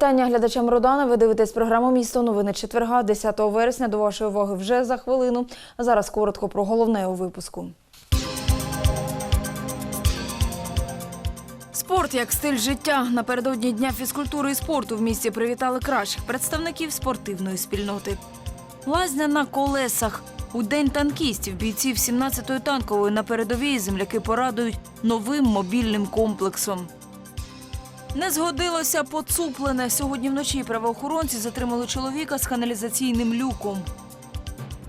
Вітання глядачам Родана. Ви дивитесь програму Місто новини четверга, 10 вересня. До вашої уваги вже за хвилину. Зараз коротко про головне у випуску. Спорт як стиль життя. Напередодні дня фізкультури і спорту в місті привітали кращих представників спортивної спільноти. Лазня на колесах. У день танкістів бійців 17-ї танкової на передовій земляки порадують новим мобільним комплексом. Не згодилося поцуплене. Сьогодні вночі правоохоронці затримали чоловіка з каналізаційним люком.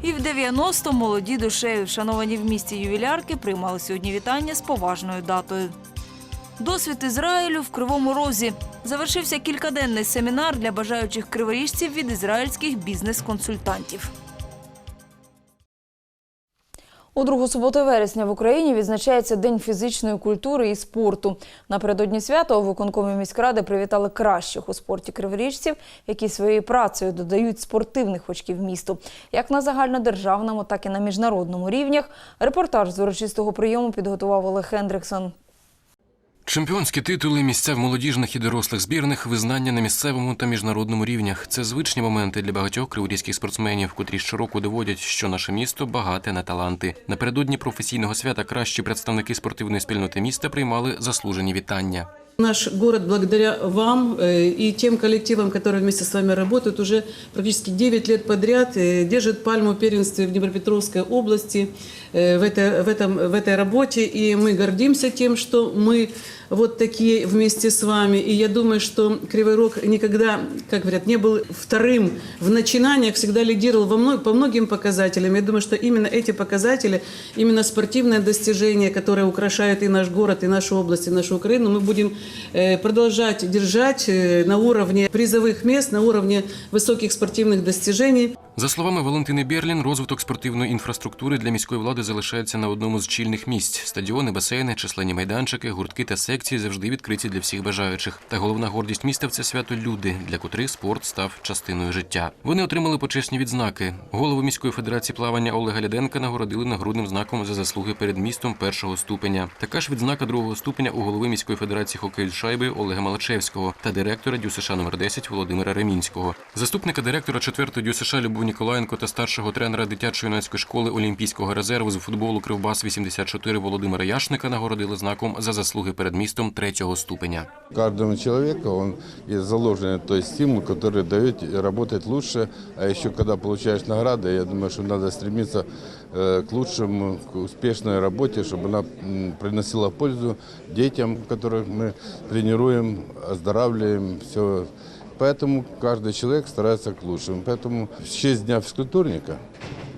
І в 90 молоді душею, шановані в місті ювілярки, приймали сьогодні вітання з поважною датою. Досвід Ізраїлю в Кривому Розі. Завершився кількаденний семінар для бажаючих криворіжців від ізраїльських бізнес-консультантів. У другу суботу вересня в Україні відзначається День фізичної культури і спорту. Напередодні свята у виконкомі міськради привітали кращих у спорті криворіжців, які своєю працею додають спортивних очків місту. Як на загальнодержавному, так і на міжнародному рівнях. Репортаж з урочистого прийому підготував Олег Хендриксон. Чемпіонські титули, місця в молодіжних і дорослих збірних, визнання на місцевому та міжнародному рівнях це звичні моменти для багатьох криворізьких спортсменів, котрі щороку доводять, що наше місто багате на таланти. Напередодні професійного свята кращі представники спортивної спільноти міста приймали заслужені вітання. Наш город благодаря вам э, и тем коллективам, которые вместе с вами работают, уже практически 9 лет подряд э, держит пальму первенства в Днепропетровской области э, в этой, в, этом, в этой работе. И мы гордимся тем, что мы вот такие вместе с вами. И я думаю, что Кривой Рог никогда, как говорят, не был вторым в начинаниях, всегда лидировал во мно- по многим показателям. Я думаю, что именно эти показатели, именно спортивные достижения, которые украшают и наш город, и нашу область, и нашу Украину, мы будем э, продолжать держать э, на уровне призовых мест, на уровне высоких спортивных достижений. За словами Валентини Берлін, розвиток спортивної інфраструктури для міської влади залишається на одному з чільних місць. Стадіони, басейни, численні майданчики, гуртки та секції завжди відкриті для всіх бажаючих. Та головна гордість міста це свято люди, для котрих спорт став частиною життя. Вони отримали почесні відзнаки. Голову міської федерації плавання Олега Ляденка нагородили нагрудним знаком за заслуги перед містом першого ступеня. Така ж відзнака другого ступеня у голови міської федерації хокею з шайби Олега Малачевського та директора ДЮСШ номер 10 Володимира Ремінського. Заступника директора 4-го ДЮСШ Любов Ніколаєнко та старшого тренера дитячої юнацької школи Олімпійського резерву з футболу Кривбас 84 Володимира Яшника нагородили знаком за заслуги перед містом третього ступеня. Каждому человеку он есть заложенный той стимул, который дает работать лучше. А еще когда получаешь награды, я думаю, что надо стремиться э, к лучшему, к успешной работе, чтобы она м, приносила пользу детям, которых мы тренируем, оздоравливаем, все. Поэтому каждый человек старается к лучшему. Поэтому в честь Дня физкультурника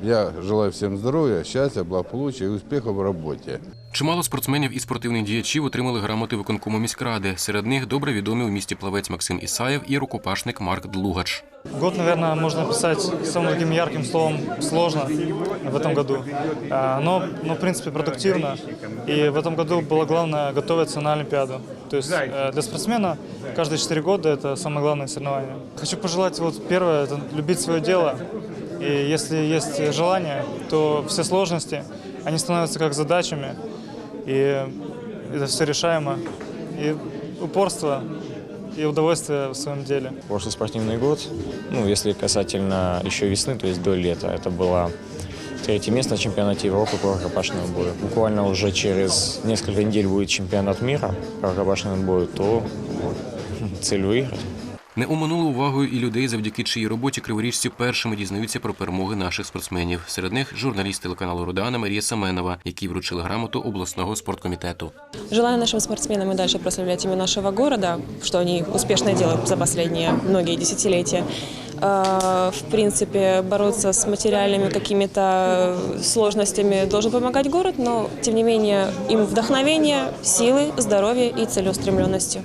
я желаю всем здоровья, счастья, благополучия и успехов в работе. Чимало спортсменів і спортивних діячів отримали грамоти виконкому міськради. Серед них добре відомі у місті плавець Максим Ісаєв і рукопашник Марк Длугач. Год, наверное, можно описать самым таким ярким словом сложно в этом году, А, но, но в принципе продуктивно. И в этом году было главное готовиться на Олимпиаду. То есть э, для спортсмена каждые 4 года это самое главное соревнование. Хочу пожелать, вот первое, это любить свое дело. И если есть желание, то все сложности, они становятся как задачами, и это все решаемо. И упорство, и удовольствие в своем деле. Прошлый спортивный год, ну, если касательно еще весны, то есть до лета, это было третье место на чемпионате Европы по рукопашному бою. Буквально уже через несколько недель будет чемпионат мира по рукопашному бою, то цель выиграть. Не оминули увагою і людей, завдяки чиїй роботі криворіжці першими дізнаються про перемоги наших спортсменів. Серед них журналіст телеканалу Рудана Марія Семенова, якій вручили грамоту обласного спорткомітету. Желаю нашим спортсменам и дальше прославлять имя нашего города, что они успешно делают за последние многие десятилетия. Э, В принципе, бороться с материальными какими-то сложностями должен помогать город, но, тем не менее, им вдохновение, силы, здоровье и целеустремленности.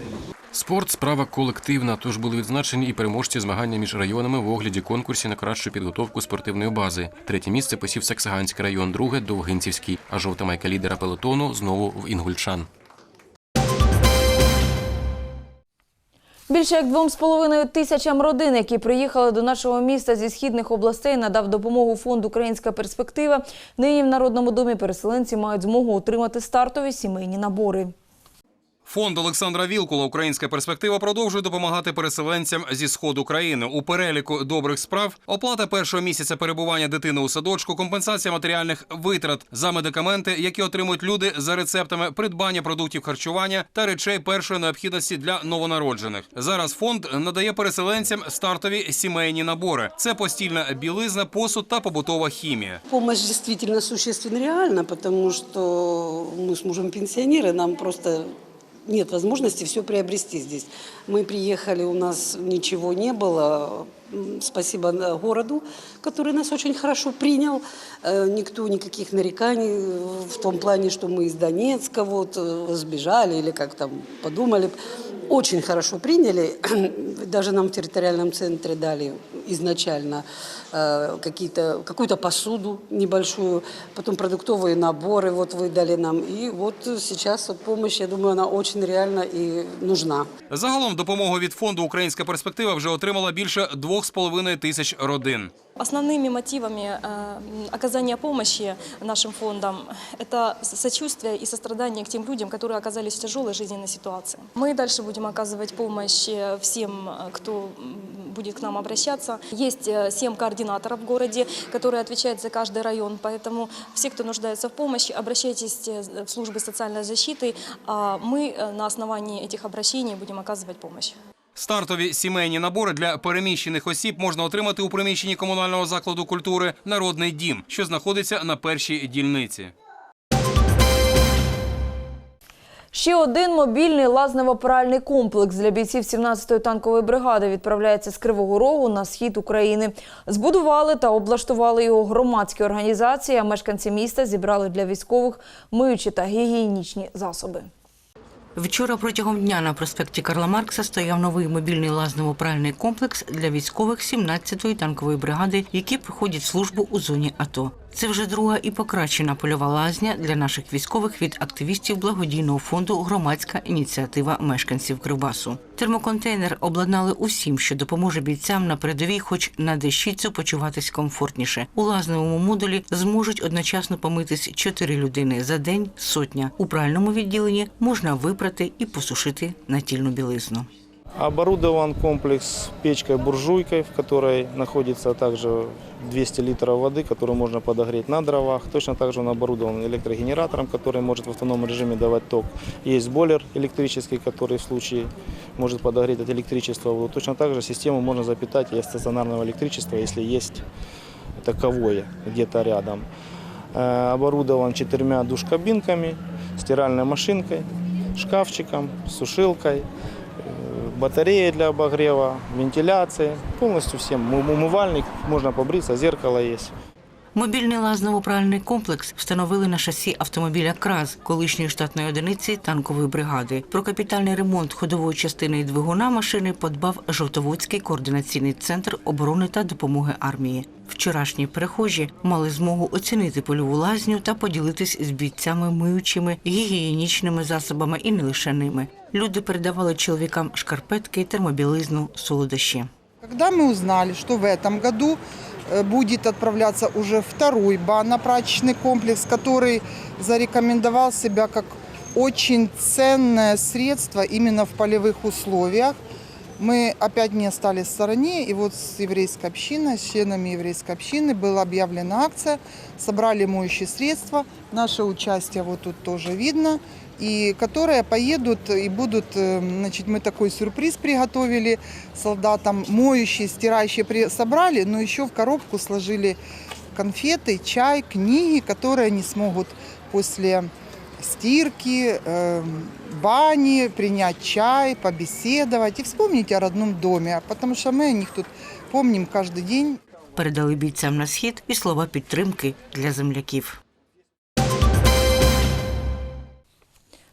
Спорт справа колективна, тож були відзначені і переможці змагання між районами в огляді конкурсі на кращу підготовку спортивної бази. Третє місце посів Саксаганський район, друге Довгинцівський, а жовта майка лідера пелотону знову в Інгульчан. Більше як двом з половиною тисячам родин, які приїхали до нашого міста зі східних областей, надав допомогу фонд Українська перспектива. Нині в Народному домі переселенці мають змогу отримати стартові сімейні набори. Фонд Олександра Вілкула Українська перспектива продовжує допомагати переселенцям зі сходу країни. У переліку добрих справ оплата першого місяця перебування дитини у садочку, компенсація матеріальних витрат за медикаменти, які отримують люди за рецептами, придбання продуктів харчування та речей першої необхідності для новонароджених. Зараз фонд надає переселенцям стартові сімейні набори. Це постільна білизна, посуд та побутова хімія. Помощь действительно существенно реальна, потому что мы с мужем пенсионеры, нам просто нет возможности все приобрести здесь. Мы приехали, у нас ничего не было. М, Спасибо э, городу, который нас очень хорошо принял. Э, Никто никаких нареканий э, в том плане, что мы из Донецка вот э, сбежали или как там подумали. Очень хорошо приняли. Даже нам в территориальном центре дали изначально э, какие-то, какую-то посуду небольшую, потом продуктовые наборы вот выдали нам. И вот сейчас вот помощь, я думаю, она очень реально и нужна. Загалом допомогу від фонду Українська перспектива вже отримала більше 2,5 тисяч родин. Основными мотивами э, м, оказания помощи нашим фондам – это сочувствие и сострадание к тем людям, которые оказались в тяжелой жизненной ситуации. Мы дальше будем оказывать помощь э, всем, э, кто м, будет к нам обращаться. Есть э, семь координаторов в городе, которые отвечают за каждый район, поэтому все, кто нуждается в помощи, обращайтесь э, в службы социальной защиты, а мы э, на основании этих обращений будем оказывать помощь. Стартові сімейні набори для переміщених осіб можна отримати у приміщенні комунального закладу культури Народний дім, що знаходиться на першій дільниці. Ще один мобільний лазнево-пральний комплекс для бійців 17-ї танкової бригади відправляється з Кривого Рогу на схід України. Збудували та облаштували його громадські організації, а мешканці міста зібрали для військових миючі та гігієнічні засоби. Вчора протягом дня на проспекті Карла Маркса стояв новий мобільний лазново-пральний комплекс для військових 17-ї танкової бригади, які проходять службу у зоні АТО. Це вже друга і покращена польова лазня для наших військових від активістів благодійного фонду Громадська ініціатива мешканців Кривбасу. Термоконтейнер обладнали усім, що допоможе бійцям на передовій, хоч на дещицю почуватись комфортніше. У лазневому модулі зможуть одночасно помитись чотири людини за день сотня. У пральному відділенні можна випрати і посушити натільну білизну. Оборудован комплекс печкой-буржуйкой, в которой находится также 200 литров воды, которую можно подогреть на дровах. Точно так же он оборудован электрогенератором, который может в автономном режиме давать ток. Есть бойлер электрический, который в случае может подогреть от электричества воду. Точно так же систему можно запитать и от стационарного электричества, если есть таковое где-то рядом. Э, Оборудован четырьмя душкабинками, стиральной машинкой, шкафчиком, сушилкой, батареей для обогрева, вентиляции, полностью всем. Ум- Умывальник, можно побриться, зеркало есть. Мобільний лазново-пральний комплекс встановили на шасі автомобіля КРАЗ, колишньої штатної одиниці танкової бригади. Про капітальний ремонт ходової частини і двигуна машини подбав Жовтоводський координаційний центр оборони та допомоги армії. Вчорашні перехожі мали змогу оцінити польову лазню та поділитись з бійцями миючими, гігієнічними засобами і не лише ними. Люди передавали чоловікам шкарпетки, термобілизну, солодощі. Когда мы узнали, что в этом году э, будет отправляться уже второй банно-прачечный комплекс, который зарекомендовал себя как очень ценное средство именно в полевых условиях, мы опять не остались в стороне, и вот с еврейской общиной, с членами еврейской общины была объявлена акция, собрали моющие средства, наше участие вот тут тоже видно, и которые поедут и будут, э, значит, мы такой сюрприз приготовили солдатам, моющие, стирающие при- собрали, но еще в коробку сложили конфеты, чай, книги, которые они смогут после стирки, э, бани, принять чай, побеседовать и вспомнить о родном доме, потому что мы о них тут помним каждый день. Передали бійцям на схід і слова підтримки для земляків.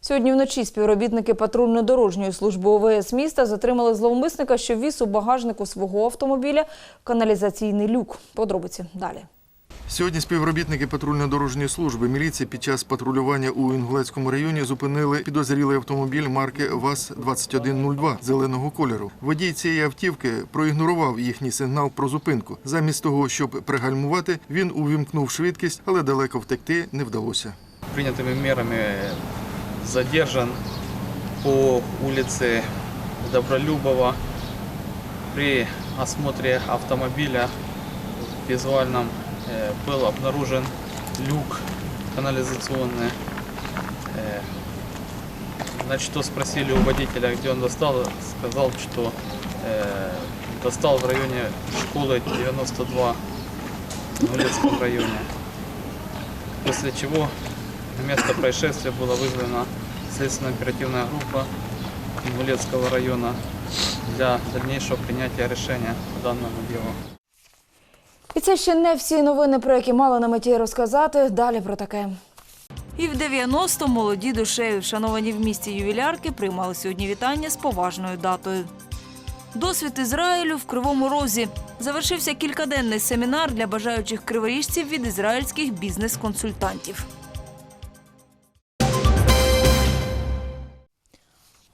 Сьогодні вночі співробітники патрульно-дорожньої служби ОВС міста затримали зловмисника, що віз у багажнику свого автомобіля каналізаційний люк. Подробиці далі. Сьогодні співробітники патрульно-дорожньої служби міліції під час патрулювання у Інгулецькому районі зупинили підозрілий автомобіль марки ВАЗ-2102 зеленого кольору. Водій цієї автівки проігнорував їхній сигнал про зупинку. Замість того, щоб пригальмувати, він увімкнув швидкість, але далеко втекти не вдалося. принятыми мерами задержан по улице Добролюбова при осмотре автомобиля визуальном э, был обнаружен люк канализационный. Э, На что спросили у водителя, где он достал, сказал, что э, достал в районе школы 92 в Улецком районе. После чего на место происшествия была вызвана следственно-оперативная группа Ингулецкого района для дальнейшего принятия решения по данному делу. І це ще не всі новини, про які мали на меті розказати. Далі про таке. І в 90 молоді душею, шановані в місті ювілярки, приймали сьогодні вітання з поважною датою. Досвід Ізраїлю в Кривому Розі. Завершився кількаденний семінар для бажаючих криворіжців від ізраїльських бізнес-консультантів.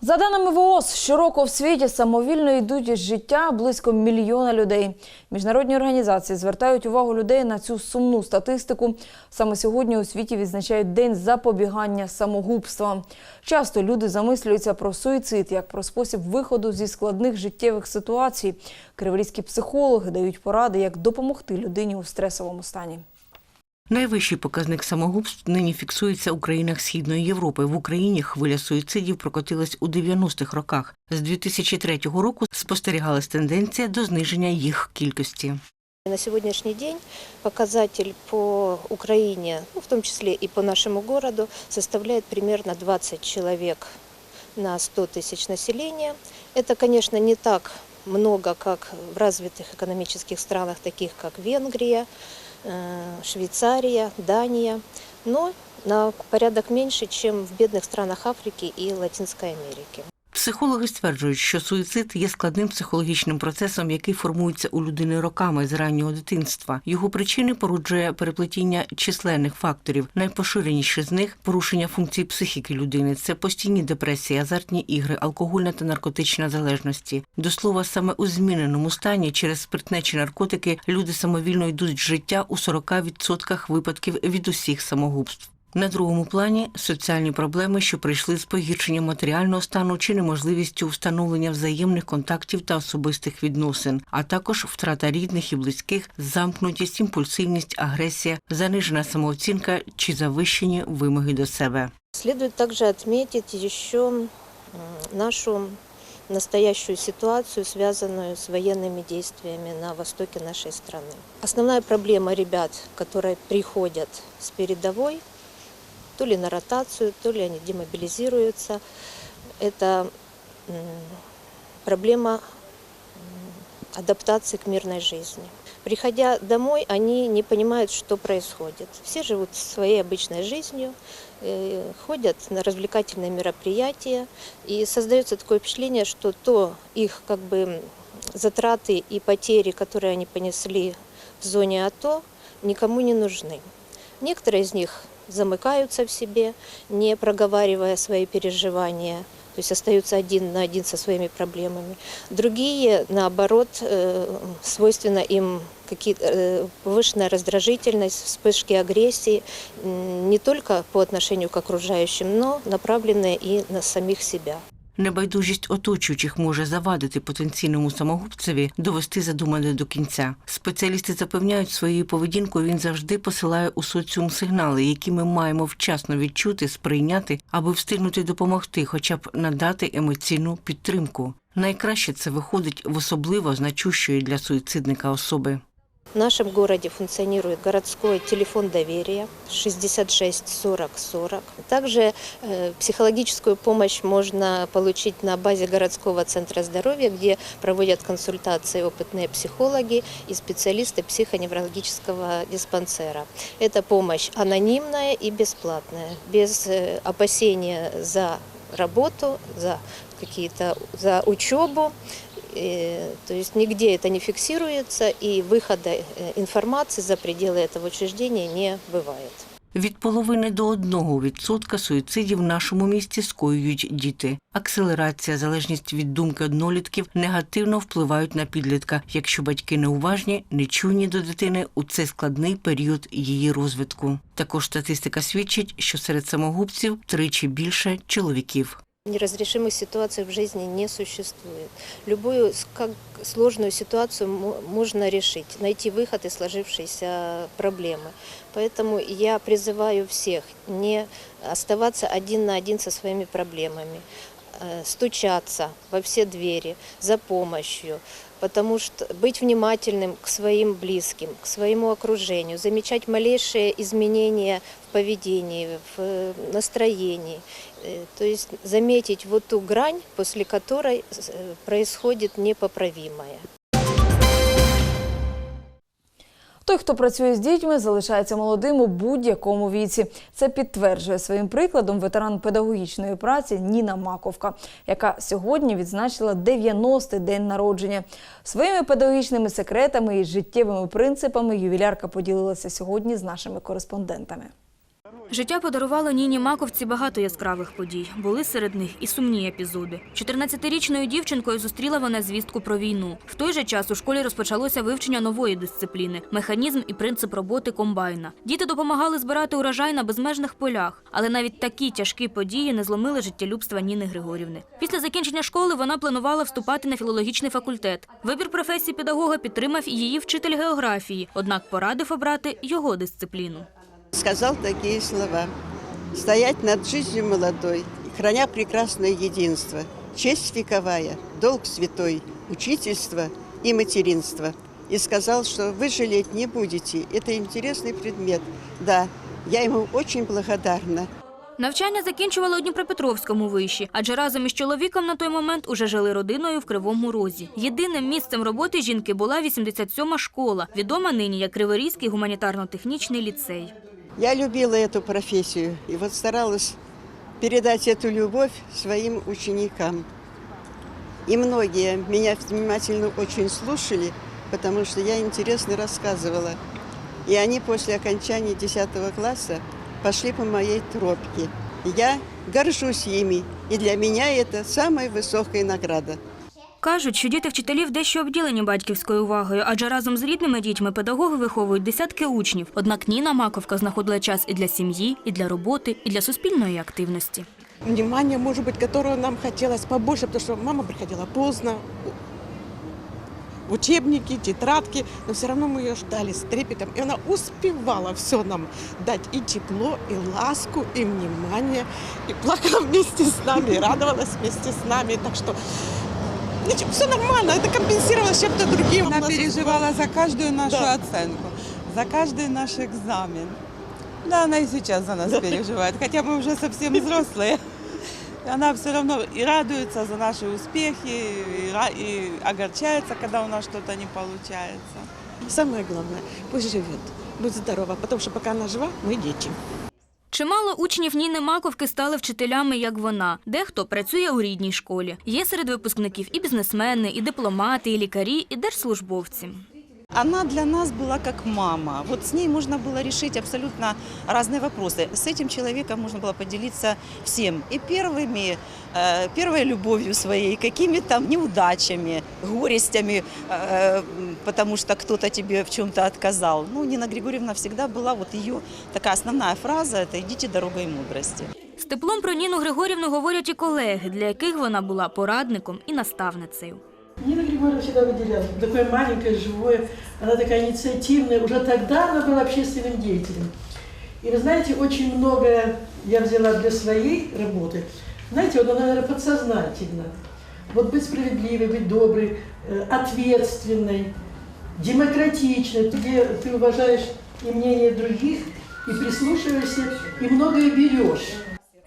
За даними ВООЗ, щороку в світі самовільно йдуть із життя близько мільйона людей. Міжнародні організації звертають увагу людей на цю сумну статистику. Саме сьогодні у світі відзначають день запобігання самогубствам. Часто люди замислюються про суїцид як про спосіб виходу зі складних життєвих ситуацій. Криворізькі психологи дають поради, як допомогти людині у стресовому стані. Найвищий показник самогубств нині фіксується у країнах Східної Європи. В Україні хвиля суїцидів прокотилась у 90-х роках. З 2003 року спостерігалась тенденція до зниження їх кількості. На сегодняшний день показатель по Украине, ну, в том числе и по нашему городу, составляет примерно 20 человек на 100 тысяч населения. Это, конечно, не так много, как в развитых экономических странах, таких как Венгрия, э, Швейцария, Дания, но на порядок меньше, чем в бедных странах Африки и Латинской Америки. Психологи стверджують, що суїцид є складним психологічним процесом, який формується у людини роками з раннього дитинства. Його причини породжує переплетіння численних факторів. Найпоширеніші з них порушення функцій психіки людини. Це постійні депресії, азартні ігри, алкогольна та наркотична залежності. До слова, саме у зміненому стані через спиртне чи наркотики люди самовільно йдуть життя у 40% випадків від усіх самогубств. На другому плані соціальні проблеми, що прийшли з погіршенням матеріального стану чи неможливістю встановлення взаємних контактів та особистих відносин, а також втрата рідних і близьких, замкнутість, імпульсивність, агресія, занижена самооцінка чи завищені вимоги до себе. Следует также отметить еще м, нашу настоящую ситуацию, связанную с военными действиями на востоке нашей страны. Основная проблема ребят, которые приходят с передовой, то ли на ротацию, то ли они демобилизируются, это проблема адаптации к мирной жизни. Приходя домой, они не понимают, что происходит. Все живут своей обычной жизнью, э, ходят на развлекательные мероприятия, и создается такое впечатление, что то их как бы затраты и потери, которые они понесли в зоне АТО, никому не нужны. Некоторые из них замыкаются в себе, не проговаривая свои переживания, то есть остаются один на один со своими проблемами. Другие, наоборот, э, свойственно им какие-то, э, повышенная раздражительность, вспышки агрессии м, не только по отношению к окружающим, но направленные и на самих себя. Небайдужість оточуючих може завадити потенційному самогубцеві довести задумане до кінця. Спеціалісти запевняють, своєю поведінкою він завжди посилає у соціум сигнали, які ми маємо вчасно відчути, сприйняти, аби встигнути допомогти, хоча б надати емоційну підтримку. Найкраще це виходить в особливо значущої для суїцидника особи. В нашем городе функционирует городской телефон доверия 66 40 40. Также э, психологическую помощь можно получить на базе городского центра здоровья, где проводят консультации опытные психологи и специалисты психоневрологического диспансера. Это помощь анонимная и бесплатная, без э, опасения за работу, за какие-то за учебу. Э, То есть нигде это не фиксируется, и выхода э, информации за пределы этого учреждения не бывает. Від половини до одного відсотка суїцидів в нашому місті скоюють діти. Акселерація, залежність від думки однолітків негативно впливають на підлітка, якщо батьки неуважні, нечуйні до дитини у цей складний період її розвитку. Також статистика свідчить, що серед самогубців тричі більше чоловіків. Неразрешимых ситуаций в жизни не существует. Любую с- как сложную ситуацию мо- можно решить, найти выход из сложившейся проблемы. Поэтому я призываю всех не оставаться один на один со своими проблемами, э, стучаться во все двери за помощью, потому что быть внимательным к своим близким, к своему окружению, замечать малейшие изменения в поведении, в э, настроении. Э, То есть заметить вот ту грань, после которой э, происходит непоправимое. Той, хто працює з дітьми, залишається молодим у будь-якому віці. Це підтверджує своїм прикладом ветеран педагогічної праці Ніна Маковка, яка сьогодні відзначила 90-й день народження. Своїми педагогічними секретами і життєвими принципами ювілярка поділилася сьогодні з нашими кореспондентами. Життя подарувало Ніні Маковці багато яскравих подій. Були серед них і сумні епізоди. 14-річною дівчинкою зустріла вона звістку про війну. В той же час у школі розпочалося вивчення нової дисципліни механізм і принцип роботи комбайна. Діти допомагали збирати урожай на безмежних полях, але навіть такі тяжкі події не зломили життєлюбства Ніни Григорівни. Після закінчення школи вона планувала вступати на філологічний факультет. Вибір професії педагога підтримав і її вчитель географії, однак порадив обрати його дисципліну. сказал такие слова. «Стоять над жизнью молодой, храня прекрасное единство, честь вековая, долг святой, учительство и материнство». И сказал, что вы жалеть не будете. Это интересный предмет. Да, я ему очень благодарна. Навчання закінчувала у Дніпропетровському виші, адже разом із чоловіком на той момент уже жили родиною в Кривому Розі. Єдиним місцем роботи жінки була 87-ма школа, відома нині як Криворізький гуманітарно-технічний ліцей. Я любила эту профессию и вот старалась передать эту любовь своим ученикам. И многие меня внимательно очень слушали, потому что я интересно рассказывала. И они после окончания 10 класса пошли по моей тропке. Я горжусь ими, и для меня это самая высокая награда. Кажуть, що діти вчителів дещо обділені батьківською увагою, адже разом з рідними дітьми педагоги виховують десятки учнів. Однак Ніна Маковка знаходила час і для сім'ї, і для роботи, і для суспільної активності. внимания, может быть, которого нам хотелось побольше, потому что мама приходила поздно, учебники, тетрадки, но все равно мы ее ждали с трепетом, и она успевала все нам дать и тепло, и ласку, и внимание, и плакала вместе с нами, и радовалась вместе с нами, так что все нормально, это компенсировалось чем-то другим. Она переживала за каждую нашу Да. оценку, за каждый наш экзамен. Да, она и сейчас за нас переживает, хотя мы уже совсем взрослые. Она все равно и радуется за наши успехи, и, и огорчается, когда у нас что-то не получается. Самое главное, пусть живет, будь здорова, потому что пока она жива, мы дети. Чимало учнів Ніни Маковки стали вчителями, як вона. Дехто працює у рідній школі. Є серед випускників і бізнесмени, і дипломати, і лікарі, і держслужбовці. Она для нас была как мама. Вот с ней можно было решить абсолютно разные вопросы. С этим человеком можно было поделиться всем. И первыми, э, первой любовью своей, какими-то неудачами, горестями, э, м, потому что кто-то тебе в чем-то отказал. Ну, Нина Григорьевна всегда была, вот ее такая основная фраза – это «идите дорогой мудрости». З теплом про Ніну Григорівну говорять і колеги, для яких вона була порадником і наставницею. Нина Григорьевна всегда выделяла. Такое маленькое, живое, она такая инициативная. Уже тогда она была общественным деятелем. И вы знаете, очень многое я взяла для своей работы. Знаете, вот она, наверное, подсознательно. Вот быть справедливой, быть доброй, э, ответственной, демократичной, где ты уважаешь и мнение других, и прислушиваешься, и многое берешь.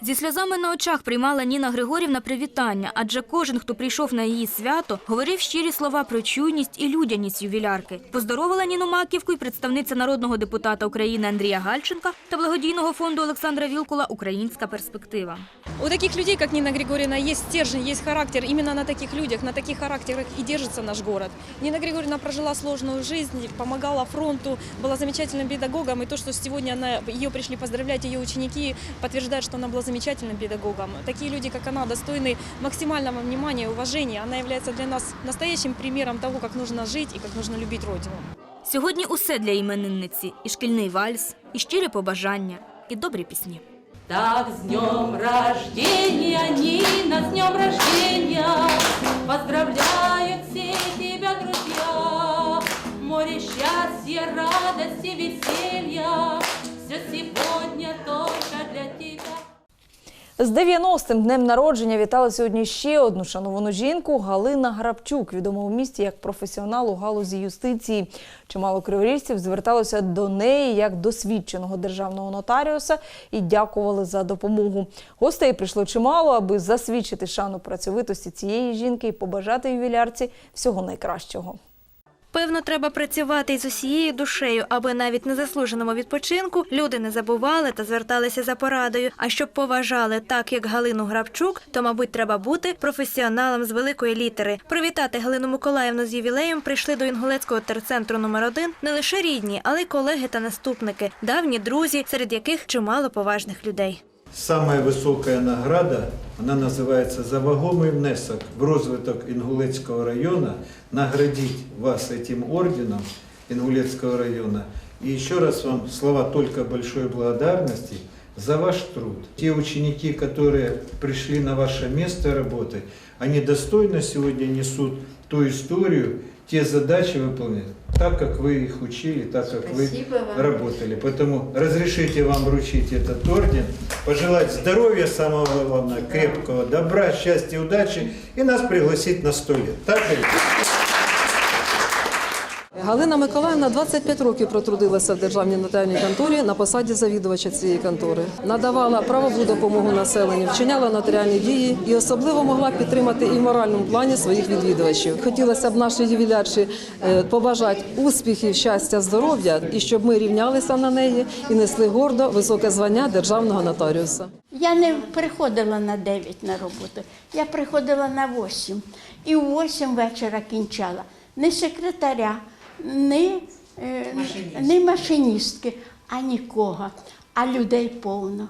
Зі сльозами на очах приймала Ніна Григорівна привітання, адже кожен, хто прийшов на її свято, говорив щирі слова про чуйність і людяність ювілярки. Поздоровила Ніну Маківку і представниця народного депутата України Андрія Гальченка та благодійного фонду Олександра Вілкула Українська перспектива. У таких людей, как Нина Григорьевна, есть стержень, есть характер. Именно на таких людях, на таких характерах и держится наш город. Нина Григорьевна прожила сложную жизнь, помогала фронту, была замечательным педагогом. И то, что сегодня она, ее пришли поздравлять ее ученики, подтверждает, что она была замечательным педагогом. Такие люди, как она, достойны максимального внимания и уважения. Она является для нас настоящим примером того, как нужно жить и как нужно любить Родину. Сьогодні усе для іменинниці: і шкільний вальс, і щирі побажання, і добрі пісні. Так, с днем рождения, Нина, с днем рождения! Поздравляют все тебя, друзья! Море счастья, радости, веселья, Все сегодня только для тебя. З 90-м днем народження вітали сьогодні ще одну шановану жінку Галина Грабчук, відома у місті як професіонал у галузі юстиції. Чимало криворіжців зверталося до неї як досвідченого державного нотаріуса і дякували за допомогу. Гостей прийшло чимало, аби засвідчити шану працьовитості цієї жінки і побажати ювілярці всього найкращого. Певно, треба працювати із усією душею, аби навіть на заслуженому відпочинку люди не забували та зверталися за порадою. А щоб поважали так, як Галину Грабчук, то, мабуть, треба бути професіоналом з великої літери. Привітати Галину Миколаївну з ювілеєм прийшли до Інгулецького терцентру номер 1 не лише рідні, але й колеги та наступники, давні друзі, серед яких чимало поважних людей. Самая высокая награда, она называется «За вагомый внесок в розвиток Ингулецкого района», наградить вас этим орденом Ингулецкого района. И еще раз вам слова только большой благодарности за ваш труд. Те ученики, которые пришли на ваше место работы, они достойно сегодня несут ту историю, те задачи выполняют, так как вы их учили, так как вы работали. Поэтому разрешите вам вручить этот орден, пожелать здоровья, самого главного, крепкого добра, счастья, удачи и нас пригласить на сто лет. Так ли? Галина Миколаївна 25 років протрудилася в державній нотаріальній конторі на посаді завідувача цієї контори. Надавала правову допомогу населенню, вчиняла нотаріальні дії і особливо могла підтримати і в моральному плані своїх відвідувачів. Хотілося б нашій ювілярчі е, побажати успіхів, щастя, здоров'я і щоб ми рівнялися на неї і несли гордо високе звання державного нотаріуса. Я не приходила на 9 на роботу, я приходила на 8. І у 8 вечора кінчала. Не секретаря, не, е, не машиністки, а нікого, а людей повно.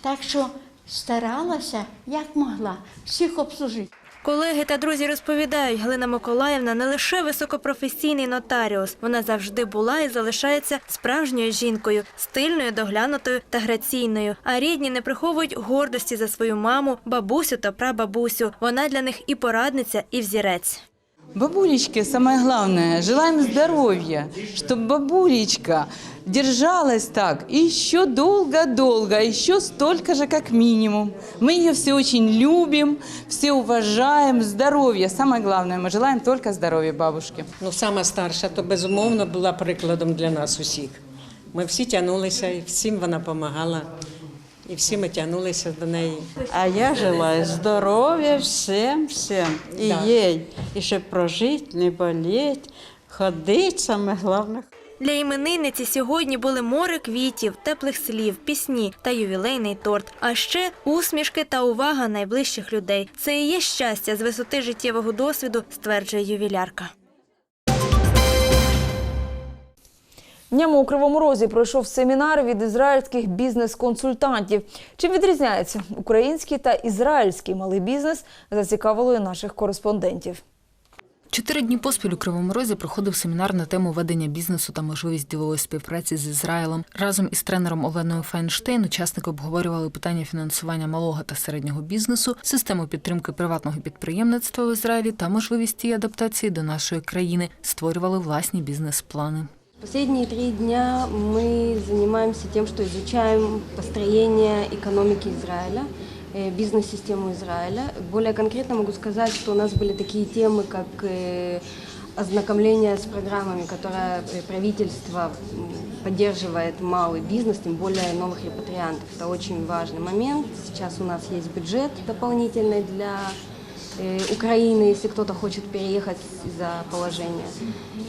Так що старалася, як могла, всіх обслужити. Колеги та друзі розповідають, Галина Миколаївна не лише високопрофесійний нотаріус, вона завжди була і залишається справжньою жінкою, стильною, доглянутою та граційною. А рідні не приховують гордості за свою маму, бабусю та прабабусю. Вона для них і порадниця, і взірець. Бабулечке самое главное, желаем здоровья, чтобы бабулечка держалась так еще долго-долго, еще столько же, как минимум. Мы ее все очень любим, все уважаем, здоровья. Самое главное, мы желаем только здоровья бабушке. Ну, сама старша, то безумовно була прикладом для нас усіх. Ми всі тягнулися, і всім вона допомагала, і всі ми тягнулися до неї. А я желаю здоров'я всім, всім. І Да. їй. І щоб прожити, не боліти, ходити, саме головне. Для іменинниці сьогодні були море квітів, теплих слів, пісні та ювілейний торт. А ще усмішки та увага найближчих людей. Це і є щастя з висоти життєвого досвіду, стверджує ювілярка. Днями у Кривому Розі пройшов семінар від ізраїльських бізнес-консультантів. Чим відрізняється український та ізраїльський малий бізнес, зацікавило і наших кореспондентів. Чотири дні поспіль у Кривому Розі проходив семінар на тему ведення бізнесу та можливість ділової співпраці з Ізраїлем. Разом із тренером Оленою Файнштейн учасники обговорювали питання фінансування малого та середнього бізнесу, систему підтримки приватного підприємництва в Ізраїлі та можливість її адаптації до нашої країни. Створювали власні бізнес-плани. Последние три дня мы занимаемся тем, что изучаем построение экономики Израиля, э, бизнес-систему Израиля. Более конкретно могу сказать, что у нас были такие темы, как э, ознакомление с программами, которые э, правительство м, поддерживает малый бизнес, тем более новых репатриантов. Это очень важный момент. Сейчас у нас есть бюджет дополнительный для э, Украины, если кто-то хочет переехать из-за положения.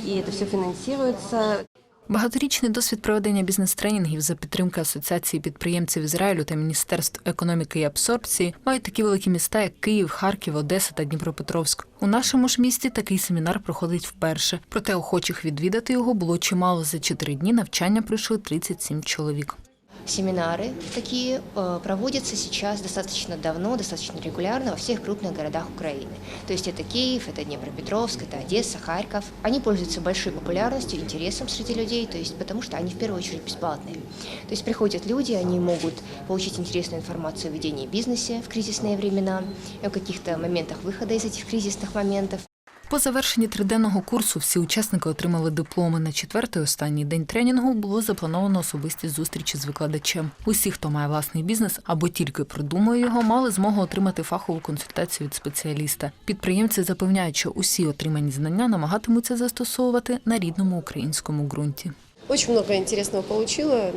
И это все финансируется. Багаторічний досвід проведення бізнес-тренінгів за підтримки Асоціації підприємців Ізраїлю та Міністерств економіки і абсорбції мають такі великі міста, як Київ, Харків, Одеса та Дніпропетровськ. У нашому ж місті такий семінар проходить вперше. Проте охочих відвідати його було чимало. За чотири дні навчання пройшли 37 чоловік. Семинары такие э, проводятся сейчас достаточно давно, достаточно регулярно во всех крупных городах Украины. То есть это Киев, это Днепропетровск, это Одесса, Харьков. Они пользуются большой популярностью, интересом среди людей, то есть потому что они в первую очередь бесплатные. То есть приходят люди, они могут получить интересную информацию о ведении бизнеса в кризисные времена, о каких-то моментах выхода из этих кризисных моментов. По завершенні триденного курсу всі учасники отримали дипломи. На четвертий останній день тренінгу було заплановано особисті зустрічі з викладачем. Усі, хто має власний бізнес або тільки продумує його, мали змогу отримати фахову консультацію від спеціаліста. Підприємці запевняють, що усі отримані знання намагатимуться застосовувати на рідному українському ґрунті. Очень много интересного получила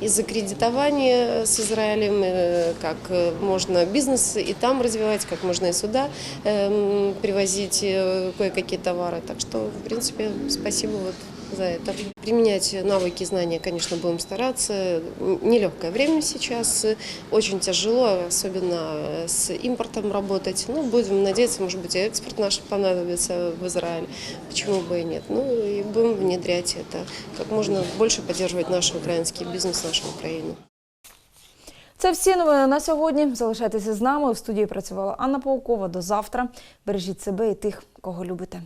из кредитования с Израилем, э, как э, можно бизнес и там развивать, как можно и сюда эм, привозить э, кое-какие товары. Так что, в принципе, спасибо вот за это. Применять навыки и знания, конечно, будем стараться. Нелегкое время сейчас, очень тяжело, особенно с импортом работать. Ну, будем надеяться, может быть, и экспорт наш понадобится в Израиль. Почему бы и нет? Ну, и будем внедрять это, как можно больше поддерживать наш украинский бизнес, нашу Украину. Це всі новини на сьогодні. Залишайтеся з нами. В студії працювала Анна Паукова. До завтра. Бережіть себе і тих, кого любите.